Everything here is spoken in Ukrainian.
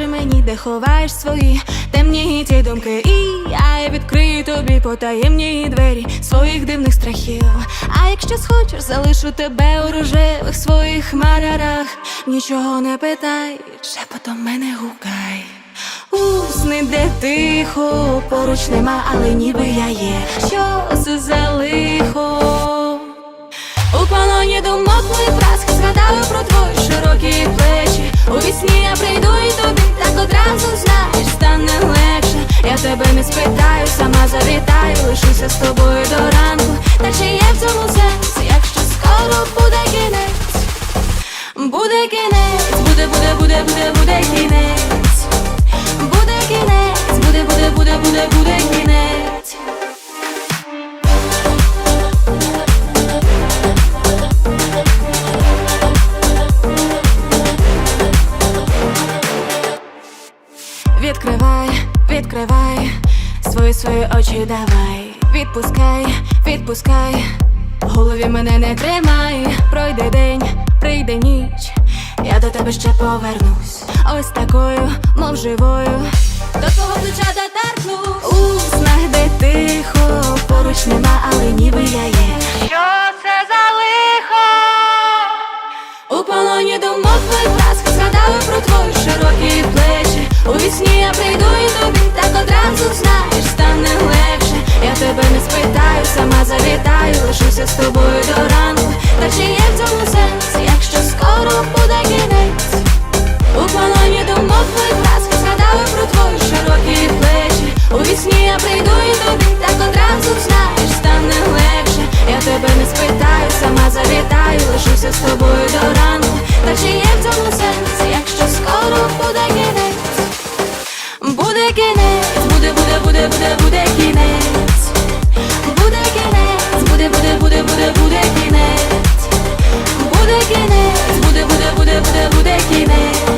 Скажи мені, де ховаєш свої темні ті думки, і я відкрию тобі потаємні двері своїх дивних страхів. А якщо схочеш, залишу тебе у рожевих своїх хмарарах. Нічого не питай, шепотом мене гукай. Усни, де тихо, поруч нема, але ніби я є. Що за лихо? У полоні думок мої праски тебе не спитаю, сама завітаю, лишуся з тобою до ранку. Та чи є в цьому сенс, якщо скоро буде кінець? Буде кінець, буде, буде, буде, буде, буде кінець. Буде кінець, буде, буде, буде, буде, буде кінець. Відкривай, відкривай свої свої очі давай. Відпускай, відпускай, в голові мене не тримай. Пройде день, прийде ніч. Я до тебе ще повернусь. Ось такою, мов живою. До твого плеча доторкнусь. У снах, де тихо, поруч нема, але ніби я є. Що це за лихо? У полоні думок твої праски згадаю про твої широкі плечі. У вісні сама завітаю, лишуся з тобою до ранку. Та чи є в цьому сенс, якщо скоро буде кінець? У полоні думок твої праски згадаю про твої широкі плечі. У вісні я прийду і тобі так одразу знаєш, стане легше. Я тебе не спитаю, сама завітаю, лишуся з тобою до ранку. Та чи є в цьому сенс, якщо скоро буде кінець? Буде кінець, буде, буде, буде, буде, буде кінець. Буде кінець. Буде кінець, буде,